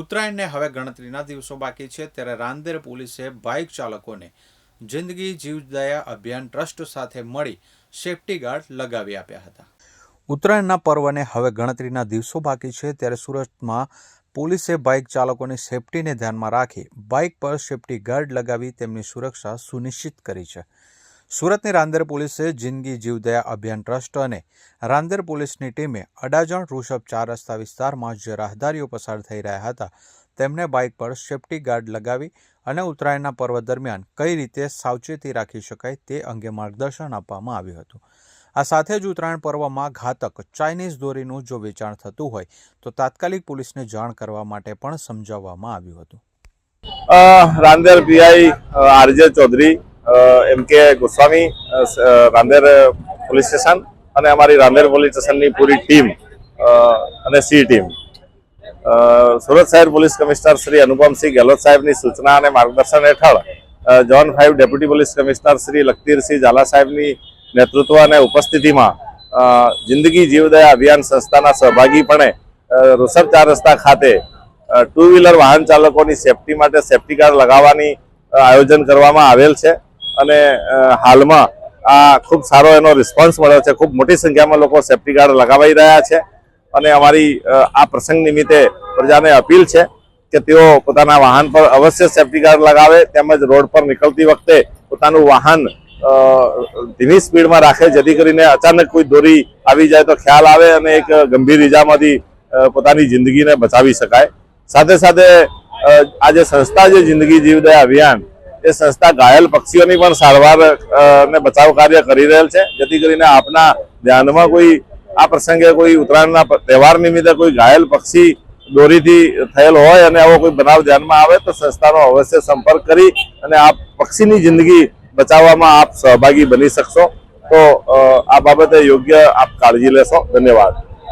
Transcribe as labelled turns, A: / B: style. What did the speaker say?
A: ઉત્તરાયણને હવે ગણતરીના દિવસો બાકી છે, ત્યારે રાંદેર પોલીસે બાઇક ચાલકોને જિંદગી જીવદયા અભિયાન ટ્રસ્ટ સાથે મળી સેફટી ગાર્ડ લગાવી આપ્યા હતા. ઉત્તરાયણના પર્વને હવે ગણતરીના દિવસો બાકી છે, ત્યારે સુરતમાં પોલીસે બાઇક ચાલકોની સેફટીને ધ્યાનમાં રાખી બાઇક પર સેફટી ગાર્ડ લગાવી તેમની સુરક્ષા સુનિશ્ચિત કરી છે. સુરતની રાંદેર પોલીસે જિંદગી જીવદયા અભિયાન ટ્રસ્ટ અને રાંદેર પોલીસની ટીમે અડાજણ ઋષભ ચાર રસ્તા વિસ્તારમાં જે રાહદારીઓ પસાર થઈ રહ્યા હતા, તેમને બાઇક પર સેફટી ગાર્ડ લગાવી અને ઉત્તરાયણના પર્વ દરમિયાન કઈ રીતે સાવચેતી રાખી શકાય તે અંગે માર્ગદર્શન આપવામાં આવ્યું હતું. આ સાથે જ ઉત્તરાયણ પર્વમાં ઘાતક ચાઇનીઝ દોરીનું જો વેચાણ થતું હોય, તો તાત્કાલિક પોલીસને જાણ કરવા માટે પણ સમજાવવામાં આવ્યું હતું.
B: Rander PI RJ Chaudhary M K Goswami Rander police station અને અમારી રાંદેર પોલીસ સ્ટેશનની પૂરી ટીમ અને સી ટીમ. સુરત શહેર પોલીસ કમિશનર શ્રી અનુપમસિંહ ગેહલોત સાહેબની સૂચના અને માર્ગદર્શન હેઠળ zone five deputy police commissioner Shri Lakhtirsinh Jhala સાહેબની નેતૃત્વ અને ઉપસ્થિતિમાં જિંદગી જીવદયા અભિયાન સંસ્થાના સહભાગીપણે ઋષભ ચાર રસ્તા ખાતે ટુ વ્હીલર વાહન ચાલકોની સેફટી માટે સેફટી કાર્ડ લગાવવાની આયોજન કરવામાં આવેલ છે. અને હાલમાં આ ખૂબ સારો એનો રિસ્પોન્સ મળ્યો છે. ખૂબ મોટી સંખ્યામાં લોકો સેફ્ટી ગાર્ડ લગાવાઈ રહ્યા છે અને અમારી આ પ્રસંગ નિમિત્તે પ્રજાને અપીલ છે કે તેઓ પોતાના વાહન પર અવશ્ય સેફ્ટી ગાર્ડ લગાવે તેમજ રોડ પર નીકળતી વખતે પોતાનું વાહન ધીમી સ્પીડમાં રાખે જેથી કરીને અચાનક કોઈ દોરી આવી જાય તો ખ્યાલ આવે અને એક ગંભીર ઇજામાંથી પોતાની જિંદગીને બચાવી શકાય. સાથે સાથે આ જે સંસ્થા જે જિંદગી જીવદયા અભિયાન એ સંસ્થા ઘાયલ પક્ષીઓની પણ સારવાર ને બચાવ કાર્ય કરી રહેલ છે. જેથી કરીને આપના ધ્યાનમાં કોઈ આ પ્રસંગે કોઈ ઉત્તરાયણના તહેવાર નિમિત્તે કોઈ ઘાયલ પક્ષી દોરીથી થયેલ હોય અને આવો કોઈ બનાવ ધ્યાનમાં આવે તો સંસ્થાનો અવશ્ય સંપર્ક કરી અને આ પક્ષીની જિંદગી બચાવવામાં આપ સહભાગી બની શકશો. તો આ બાબતે યોગ્ય આપ કાળજી લેશો. ધન્યવાદ.